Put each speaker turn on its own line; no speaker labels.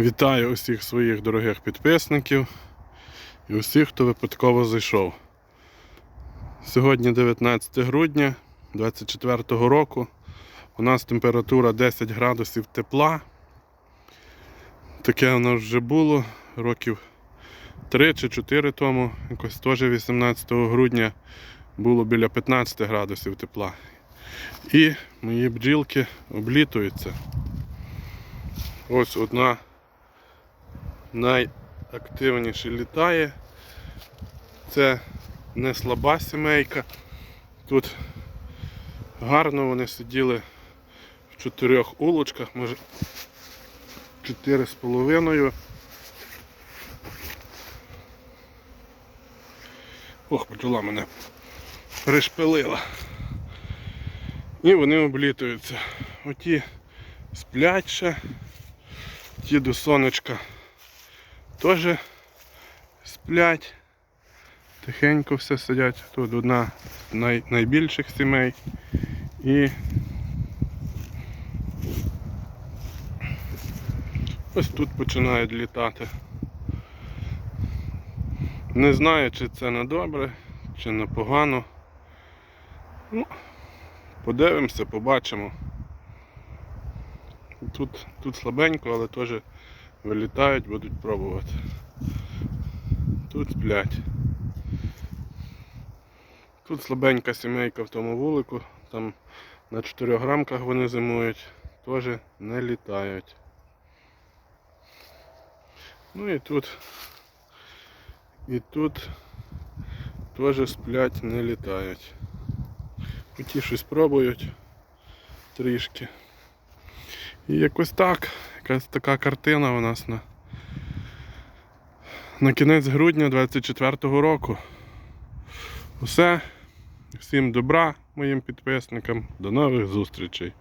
Вітаю усіх своїх дорогих підписників і усіх, хто випадково зайшов. Сьогодні 19 грудня 2024 року. У нас температура 10 градусів тепла. Таке у нас вже було років 3 чи 4 тому. Якось теж 18 грудня було біля 15 градусів тепла. І мої бджілки облітуються. Ось одна найактивніше літає. Це не слаба сімейка. Тут гарно вони сиділи в чотирьох улочках, може чотири з половиною. Ох, бджола мене пришпилила. І вони облітуються. Оті сплять ще, ті до сонечка теж сплять. Тихенько все сидять. Тут одна з най, найбільших сімей. І ось тут починають літати. Не знаю, чи це на добре, чи на погано. Ну, подивимося, побачимо. Тут, тут слабенько, але теж вилітають, будуть пробувати. Тут сплять. Тут слабенька сімейка в тому вулику, там на 4 грамках вони зимують, теж не літають. Ну і тут, і тут теж сплять, не літають. Ті щось пробують трішки. І якось так, якась така картина у нас на, на кінець грудня 24-го року. Усе. Всім добра моїм підписникам. До нових зустрічей.